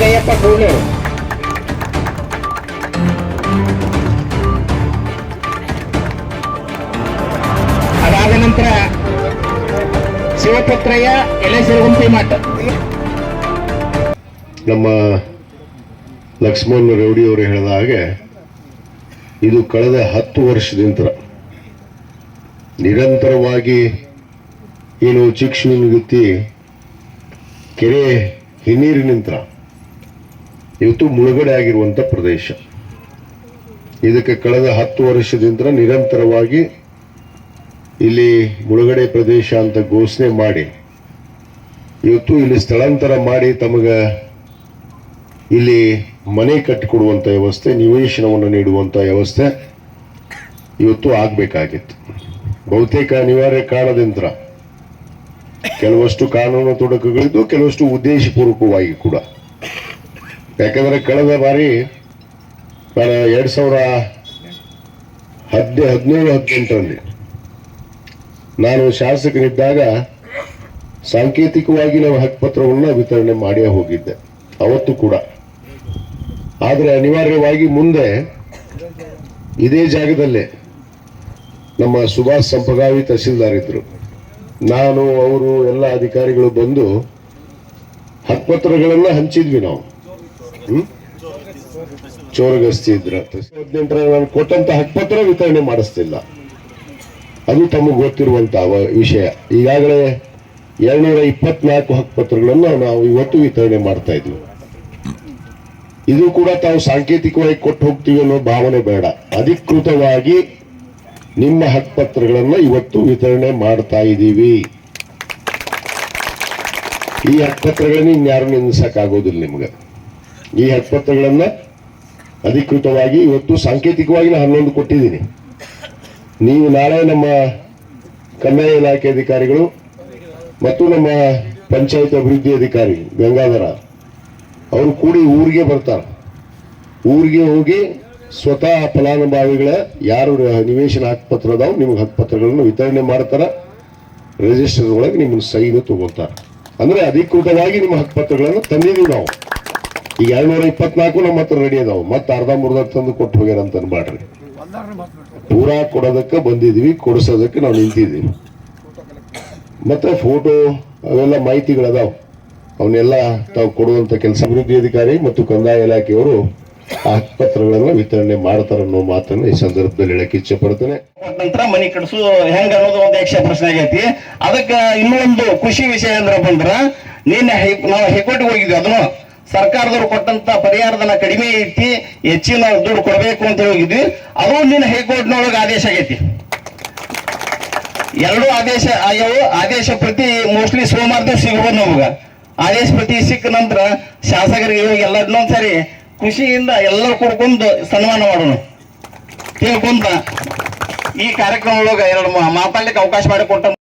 ಜಯಪ್ಪ ಕೂಡ್ಲೆ ಅದಾದ ನಂತರ ಶಿವಪುತ್ರಯ್ಯ ಎಲೆ ಸಿರುಗುಂಪಿ ಮಠ ನಮ್ಮ ಲಕ್ಷ್ಮಣ್ ರೌಡಿ ಅವರು ಹೇಳಿದ ಹಾಗೆ, ಇದು ಕಳೆದ ಹತ್ತು ವರ್ಷದಿಂದ ನಿರಂತರವಾಗಿ ಏನು ಚಿಕ್ಷುಗುತ್ತಿ ಕೆರೆ ಹಿನ್ನೀರಿನಿಂದ ಇವತ್ತು ಮುಳುಗಡೆ ಆಗಿರುವಂಥ ಪ್ರದೇಶ. ಇದಕ್ಕೆ ಕಳೆದ ಹತ್ತು ವರ್ಷದಿಂದ ನಿರಂತರವಾಗಿ ಇಲ್ಲಿ ಮುಳುಗಡೆ ಪ್ರದೇಶ ಅಂತ ಘೋಷಣೆ ಮಾಡಿ, ಇವತ್ತು ಇಲ್ಲಿ ಸ್ಥಳಾಂತರ ಮಾಡಿ ತಮಗೆ ಇಲ್ಲಿ ಮನೆ ಕಟ್ಟಿಕೊಡುವಂಥ ವ್ಯವಸ್ಥೆ, ನಿವೇಶನವನ್ನು ನೀಡುವಂಥ ವ್ಯವಸ್ಥೆ ಇವತ್ತು ಆಗಬೇಕಾಗಿತ್ತು. ಬಹುತೇಕ ಅನಿವಾರ್ಯ ಕಾರಣದಿಂದ ಕೆಲವಷ್ಟು ಕಾನೂನು ತೊಡಕುಗಳಿದ್ದು, ಕೆಲವಷ್ಟು ಉದ್ದೇಶಪೂರ್ವಕವಾಗಿ ಕೂಡ. ಯಾಕಂದ್ರೆ ಕಳೆದ ಬಾರಿ ನಾನು ಎರಡು ಸಾವಿರ ಹದಿನೈದು ಹದಿನೇಳು, ಹದಿನೆಂಟರಲ್ಲಿ ನಾನು ಶಾಸಕನಿದ್ದಾಗ ಸಾಂಕೇತಿಕವಾಗಿ ನಾವು ಹಕ್ಕುಪತ್ರವನ್ನು ವಿತರಣೆ ಮಾಡಿಯೇ ಹೋಗಿದ್ದೆ. ಅವತ್ತು ಕೂಡ. ಆದರೆ ಅನಿವಾರ್ಯವಾಗಿ ಮುಂದೆ ಇದೇ ಜಾಗದಲ್ಲೇ ನಮ್ಮ ಸುಭಾಷ್ ಸಂಪಗಾವಿ ತಹಸೀಲ್ದಾರ್ ಇದ್ದರು ನಾನು, ಅವರು, ಎಲ್ಲ ಅಧಿಕಾರಿಗಳು ಬಂದು ಹಕ್ಕುಪತ್ರಗಳನ್ನು ಹಂಚಿದ್ವಿ ನಾವು. ಚೋರಗಸ್ತಿ ಇದ್ರ ಹದಿನೆಂಟರ ನಾನು ಕೊಟ್ಟಂತ ಹಕ್ಕಪತ್ರ ವಿತರಣೆ ಮಾಡಿಸ್ತಿಲ್ಲ. ಅದು ತಮಗೆ ಗೊತ್ತಿರುವಂತಹ ವಿಷಯ. ಈಗಾಗಲೇ ಎರಡ್ನೂರ ಇಪ್ಪತ್ನಾಲ್ಕು ಹಕ್ಕುಪತ್ರಗಳನ್ನು ನಾವು ಇವತ್ತು ವಿತರಣೆ ಮಾಡ್ತಾ ಇದ್ವಿ ಇದು ಕೂಡ ತಾವು ಸಾಂಕೇತಿಕವಾಗಿ ಕೊಟ್ಟು ಹೋಗ್ತೀವಿ ಅನ್ನೋ ಭಾವನೆ ಬೇಡ. ಅಧಿಕೃತವಾಗಿ ನಿಮ್ಮ ಹಕ್ಕುಪತ್ರಗಳನ್ನು ಇವತ್ತು ವಿತರಣೆ ಮಾಡ್ತಾ ಇದ್ದೀವಿ. ಈ ಹಕ್ಕುಪತ್ರಗಳನ್ನ ಇನ್ಯಾರು ನಿಲ್ಲಿಸಕ್ಕಾಗೋದಿಲ್ಲ ನಿಮ್ಗೆ? ಈ ಹಕ್ಕುಪತ್ರಗಳನ್ನ ಅಧಿಕೃತವಾಗಿ ಇವತ್ತು ಸಾಂಕೇತಿಕವಾಗಿ ನಾನು ಹನ್ನೊಂದು ಕೊಟ್ಟಿದ್ದೀನಿ. ನೀವು ನಾಳೆ ನಮ್ಮ ಕಂದಾಯ ಇಲಾಖೆ ಅಧಿಕಾರಿಗಳು ಮತ್ತು ನಮ್ಮ ಪಂಚಾಯತ್ ಅಭಿವೃದ್ಧಿ ಅಧಿಕಾರಿ ಗಂಗಾಧರ ಅವರು ಕೂಡಿ ಊರಿಗೆ ಬರ್ತಾರೆ. ಊರಿಗೆ ಹೋಗಿ ಸ್ವತಃ ಫಲಾನುಭವಿಗಳ ಯಾರು ನಿವೇಶನ ಹಕ್ಕುಪತ್ರ ಅದಾವ ನಿಮ್ಗೆ ಹಕ್ಕುಪತ್ರಗಳನ್ನು ವಿತರಣೆ ಮಾಡ್ತಾರೆ ರಿಜಿಸ್ಟರ್ ಒಳಗೆ ನಿಮ್ಮನ್ನು ಸೈನು ತಗೋತಾರೆ. ಅಂದ್ರೆ ಅಧಿಕೃತವಾಗಿ ನಿಮ್ಮ ಹಕ್ಕುಪತ್ರಗಳನ್ನು ತಂದಿದ್ದೀವಿ ನಾವು. ಈಗ ಎರಡ್ನೂರ ಇಪ್ಪತ್ನಾಲ್ಕು ನಮ್ಮ ಹತ್ರ ರೆಡಿ ಅದಾವ. ಮತ್ತೆ ಅರ್ಧ ಮುರ್ಧ ತಂದು ಕೊಟ್ಟು ಹೋಗ್ಯಾರ ಅಂತ ಅನ್ಬಾಡ್ರಿ ಪೂರಾ ಕೊಡೋದಕ್ಕೆ ಬಂದಿದ್ವಿ, ಕೊಡಿಸೋದಕ್ಕೆ ನಾವು ನಿಂತಿದ್ದೀವಿ ಮತ್ತೆ ಫೋಟೋ ಅವೆಲ್ಲ ಮಾಹಿತಿಗಳದಾವ. ಅವನ್ನೆಲ್ಲ ತಾವು ಕೊಡುವಂತ ಕೆಲಸ. ಅಭಿವೃದ್ಧಿ ಅಧಿಕಾರಿ ಮತ್ತು ಕಂದಾಯ ಇಲಾಖೆಯವರು ಪತ್ರಗಳನ್ನು ವಿತರಣೆ ಮಾಡ್ತಾರ ಅನ್ನೋ ಮಾತನ್ನ ಈ ಸಂದರ್ಭದಲ್ಲಿ ಹೇಳಕ್ ಇಚ್ಛೆ ಪಡ್ತೇನೆ. ನಂತರ ಮನಿ ಕಟ್ಸು, ಹೆಂಗ ಅನ್ನೋದು ಒಂದು ಯಕ್ಷ ಪ್ರಶ್ನೆ ಆಗೈತಿ. ಅದಕ್ಕ ಇನ್ನೊಂದು ಖುಷಿ ವಿಷಯ ಅಂದ್ರ ಬಂದ್ರ, ನಿನ್ನೆ ನಾವು ಹೈಕೋರ್ಟ್ಗೆ ಹೋಗಿದ್ವಿ ಅದನ್ನು. ಸರ್ಕಾರದವ್ರು ಕೊಟ್ಟಂತ ಪರಿಹಾರದನ್ನ ಕಡಿಮೆ ಐತಿ ಹೆಚ್ಚಿನ ದುಡ್ಡು ಕೊಡಬೇಕು ಅಂತ ಹೋಗಿದ್ವಿ ಅದು ನಿನ್ನ ಹೈಕೋರ್ಟ್ನೊಳಗೆ ಆದೇಶ ಆಗೈತಿ. ಎರಡು ಆದೇಶ ಆಗ್ಯಾವು. ಆದೇಶ ಪ್ರತಿ ಮೋಸ್ಟ್ಲಿ ಸೋಮವಾರ ದಿವಸ ಸಿಗ್ಬೋದು ನಮಗ. ಆದೇಶ ಪ್ರತಿ ಸಿಕ್ಕ ನಂತರ ಶಾಸಕರಿಗೆ ಇವಾಗ ಎಲ್ಲ ಸರಿ ಖುಷಿಯಿಂದ ಎಲ್ಲರೂ ಕೂಡ್ಕೊಂಡು ಸನ್ಮಾನ ಮಾಡೋಣ. ತಿಳ್ಕೊಂತ ಈ ಕಾರ್ಯಕ್ರಮ ಒಳಗ ಎರಡು ಮಾತಾಡ್ಲಿಕ್ಕೆ ಅವಕಾಶ ಮಾಡಿಕೊಟ್ಟ